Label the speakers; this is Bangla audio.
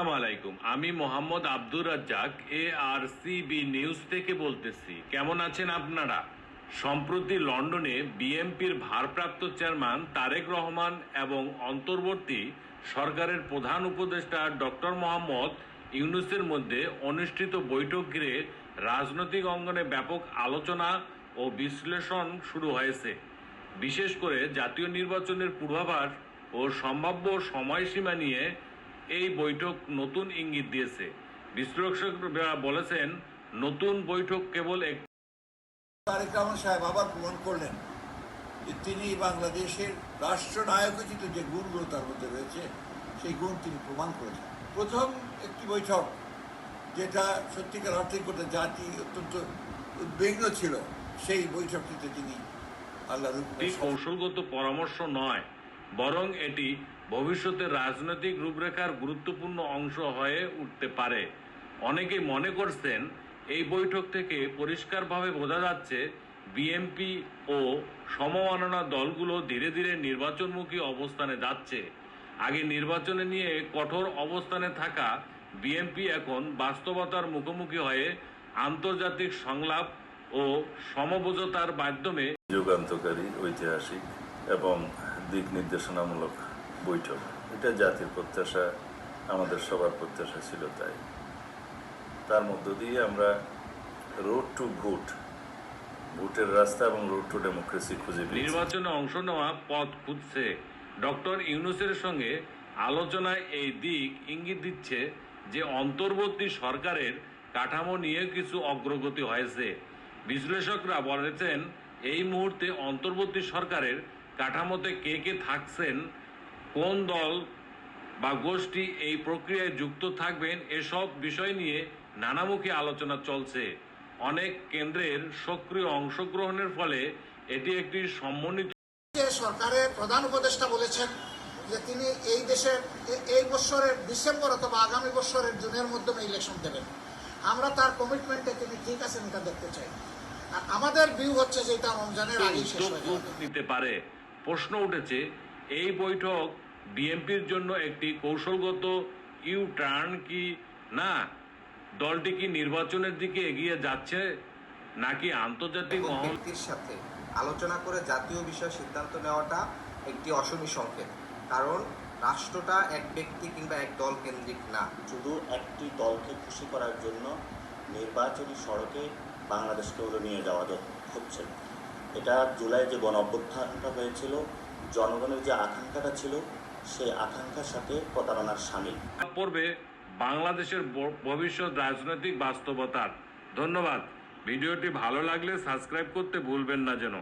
Speaker 1: আসসালামু আলাইকুম। আমি Mohammad Abdur Razzak, A R CB news থেকে বলতেছি। কেমন আছেন আপনারা? সম্প্রতি লন্ডনে বিএমপির ভারপ্রাপ্ত চেয়ারম্যান তারেক রহমান এবং অন্তর্বর্তী সরকারের প্রধান উপদেষ্টা ডক্টর মোহাম্মদ ইউনুসের মধ্যে অনুষ্ঠিত বৈঠক ঘিরে রাজনৈতিক অঙ্গনে ব্যাপক আলোচনা ও বিশ্লেষণ শুরু হয়েছে। বিশেষ করে জাতীয় নির্বাচনের পূর্বাভাস ও সম্ভাব্য সময়সীমা নিয়ে এই বৈঠক নতুন ইঙ্গিত দিয়েছে। বিশ্লেষকরা বলেছেন নতুন বৈঠক কেবল এক
Speaker 2: তারেক রহমান সাহেব আবার প্রমাণ করলেন যে তিনি বাংলাদেশের রাষ্ট্রনায়কোচিত যে গুণগুলো তার মধ্যে রয়েছে সেই গুণ তিনি প্রমাণ করেছেন। প্রথম একটি বৈঠক যেটা সত্যিকার অর্থে গোটা জাতি অত্যন্ত উদ্বিগ্ন ছিল সেই বৈঠকটিতে তিনি আল্লাহর
Speaker 1: একটি কৌশলগত পরামর্শ নয়। বরং এটি ভবিষ্যতের রাজনৈতিক রূপরেখার গুরুত্বপূর্ণ অংশ হয়ে উঠতে পারে। অনেকেই মনে করছেন এই বৈঠক থেকে পরিষ্কারভাবে বোঝা যাচ্ছে বিএনপি ও সমমাননা দলগুলো ধীরে ধীরে নির্বাচনমুখী অবস্থানে যাচ্ছে। আগে নির্বাচনে নিয়ে কঠোর অবস্থানে থাকা বিএনপি এখন বাস্তবতার মুখোমুখি হয়ে আন্তর্জাতিক সংলাপ ও সমবোঝতার মাধ্যমে
Speaker 3: যুগান্তকারী, ঐতিহাসিক এবং দিক নির্দেশনামূলক বৈঠক। এটা জাতির প্রত্যাশা, আমাদের সবার প্রত্যাশা ছিল তাই। তার মধ্য দিয়ে আমরা রোড টু ভোট ভোটের রাস্তা এবং রোড টু ডেমোক্রেসি খুঁজে
Speaker 1: নির্বাচনে অংশ নেওয়া পথ খুঁজছে ডক্টর ইউনুসের সঙ্গে আলোচনায় এই দিক ইঙ্গিত দিচ্ছে যে অন্তর্বর্তী সরকারের কাঠামো নিয়ে কিছু অগ্রগতি হয়েছে। বিশ্লেষকরা বলেছেন, এই মুহূর্তে অন্তর্বর্তী সরকারের কাঠামোতে কে কে থাকছেন কোন দল বা গোষ্ঠী এই প্রক্রিয়ায় যুক্ত থাকবেন এসব বিষয় নিয়ে নানামুখী আলোচনা চলছে। অনেক কেন্দ্রের সক্রিয় অংশগ্রহণের ফলে এটি একটি সমন্বিত
Speaker 4: সরকারের প্রধান উপদেষ্টা বলেছেন যে তিনি এই দেশের এই বছরের ডিসেম্বর অথবা আগামী বছরের জুনের মাধ্যমে ইলেকশন দেবেন। আমরা তার কমিটমেন্টে তিনি ঠিক আছেন এটা দেখতে চাই। আর আমাদের ভিউ হচ্ছে যে এটা রমজানের আগেই শেষ হয়ে যাবে।
Speaker 1: নিতে পারে। প্রশ্ন উঠেছে এই বৈঠক বিএনপির জন্য একটি কৌশলগত ইউ টার্ন কি? না দলটি কি নির্বাচনের দিকে এগিয়ে যাচ্ছে নাকি আন্তর্জাতিক
Speaker 5: ব্যক্তির সাথে আলোচনা করে জাতীয় বিষয়ে সিদ্ধান্ত নেওয়াটা একটি অশনি সংকেত কারণ রাষ্ট্রটা এক ব্যক্তি কিংবা এক দল কেন্দ্রিক না।
Speaker 6: শুধু একটি দলকে খুশি করার জন্য নির্বাচনী সড়কে বাংলাদেশকে নিয়ে যাওয়া হচ্ছে এটা জুলাই যে গণ অভ্যুত্থানটা হয়েছিল, জনগণের যে আকাঙ্ক্ষাটা ছিল, সেই আকাঙ্ক্ষার সাথে প্রতারণার সামিল।
Speaker 1: পড়বে বাংলাদেশের ভবিষ্যৎ রাজনৈতিক বাস্তবতার। ধন্যবাদ। ভিডিওটি ভালো লাগলে সাবস্ক্রাইব করতে ভুলবেন না যেন।